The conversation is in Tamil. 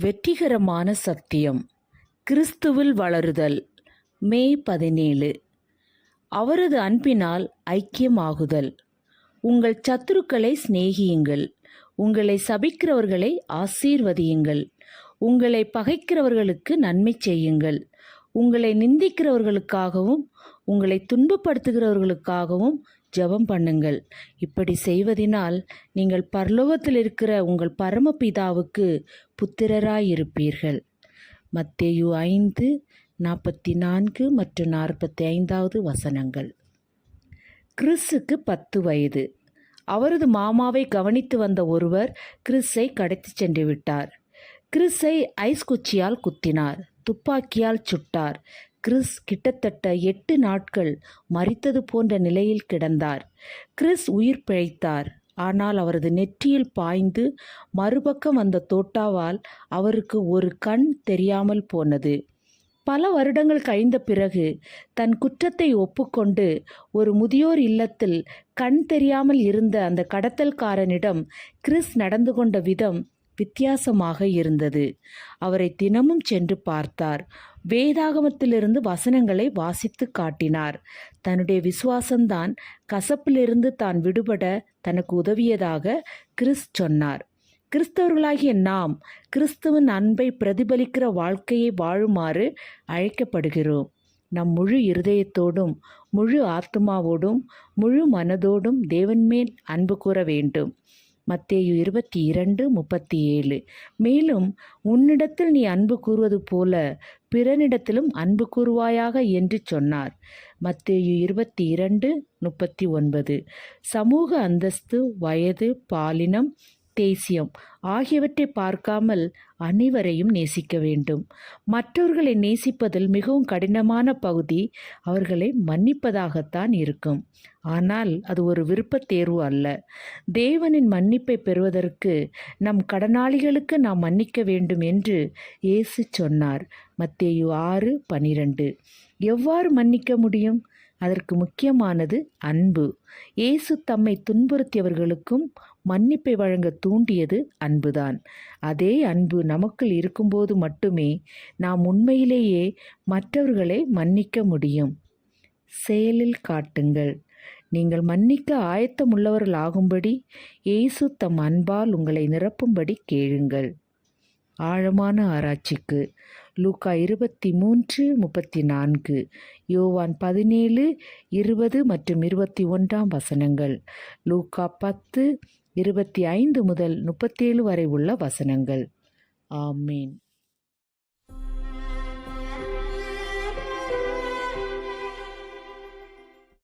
வெற்றிகரமான சத்தியம். கிறிஸ்துவில் வளருதல். மே பதினேழு. அவரது அன்பினால் ஐக்கியமாகுதல். உங்கள் சத்துருக்களை சிநேகியுங்கள். உங்களை சபிக்கிறவர்களை ஆசீர்வதியுங்கள். உங்களை பகைக்கிறவர்களுக்கு நன்மை செய்யுங்கள். உங்களை நிந்திக்கிறவர்களுக்காகவும் உங்களை துன்பப்படுத்துகிறவர்களுக்காகவும் ஜெபம் பண்ணுங்கள். இப்படி செய்வதினால் நீங்கள் பரலோகத்தில் இருக்கிற உங்கள் பரமபிதாவுக்கு புத்திரராயிருப்பீர்கள். மத்தேயு ஐந்து நாற்பத்தி நான்கு மற்றும் நாற்பத்தி ஐந்தாவது வசனங்கள். கிறிஸுக்கு பத்து வயது. அவரது மாமாவை கவனித்து வந்த ஒருவர் கிறிஸை கடத்தி சென்று விட்டார் கிறிஸை ஐஸ் குச்சியால் குத்தினார் துப்பாக்கியால் சுட்டார் கிறிஸ் கிட்டத்தட்ட எட்டு நாட்கள் மறித்தது போன்ற நிலையில் கிடந்தார். கிறிஸ் உயிர் பிழைத்தார். ஆனால் அவரது நெற்றியில் பாய்ந்து மறுபக்கம் வந்த தோட்டாவால் அவருக்கு ஒரு கண் தெரியாமல் போனது. பல வருடங்கள் கழிந்த பிறகு தன் குற்றத்தை ஒப்புக்கொண்டு ஒரு முதியோர் இல்லத்தில் கண் தெரியாமல் இருந்த அந்த கடத்தல்காரனிடம் கிறிஸ் நடந்து கொண்ட விதம் வித்தியாசமாக இருந்தது. அவரை தினமும் சென்று பார்த்தார். வேதாகமத்திலிருந்து வசனங்களை வாசித்து காட்டினார். தன்னுடைய விசுவாசம்தான் கசப்பிலிருந்து தான் விடுபட தனக்கு உதவியதாக கிறிஸ் சொன்னார். கிறிஸ்தவர்களாகிய நாம் கிறிஸ்துவின் அன்பை பிரதிபலிக்கிற வாழ்க்கையை வாழுமாறு அழைக்கப்படுகிறோம். நம் முழு இருதயத்தோடும் முழு ஆத்மாவோடும் முழு மனதோடும் தேவன் மேல் அன்பு கூற வேண்டும். மத்தேயு இருபத்தி இரண்டு முப்பத்தி ஏழு மேலும் உன்னிடத்தில் நீ அன்பு கூறுவது போல பிறனிடத்திலும் அன்பு கூறுவாயாக என்று சொன்னார். மத்தேயு இருபத்தி இரண்டு முப்பத்தி ஒன்பது. சமூக அந்தஸ்து வயது பாலினம் தேசியம் ஆகியவற்றை பார்க்காமல் அனைவரையும் நேசிக்க வேண்டும். மற்றவர்களை நேசிப்பதில் மிகவும் கடினமான பகுதி அவர்களை மன்னிப்பதாகத்தான் இருக்கும். ஆனால் அது ஒரு விருப்பத் தேர்வு அல்ல. தேவனின் மன்னிப்பை பெறுவதற்கு நம் கடனாளிகளுக்கு நாம் மன்னிக்க வேண்டும் என்று இயேசு சொன்னார். மத்தேயு ஆறு பனிரெண்டு. எவ்வாறு மன்னிக்க முடியும்? அதற்கு முக்கியமானது அன்பு. இயேசு தம்மை துன்புறுத்தியவர்களுக்கும் மன்னிப்பை வழங்க தூண்டியது அன்புதான். அதே அன்பு நமக்குள் இருக்கும்போது மட்டுமே நாம் உண்மையிலேயே மற்றவர்களை மன்னிக்க முடியும். செயலில் காட்டுங்கள். நீங்கள் மன்னிக்க ஆயத்தமுள்ளவர்களாகும்படி இயேசு தம் அன்பால் உங்களை நிரப்பும்படி கேளுங்கள். ஆழமான ஆராய்ச்சிக்கு. லூக்கா இருபத்தி மூன்று முப்பத்தி நான்கு யோவான் பதினேழு இருபது மற்றும் இருபத்தி ஒன்றாம் வசனங்கள். லூக்கா பத்து இருபத்தி ஐந்து முதல் முப்பத்தேழு வரை உள்ள வசனங்கள். ஆமீன்.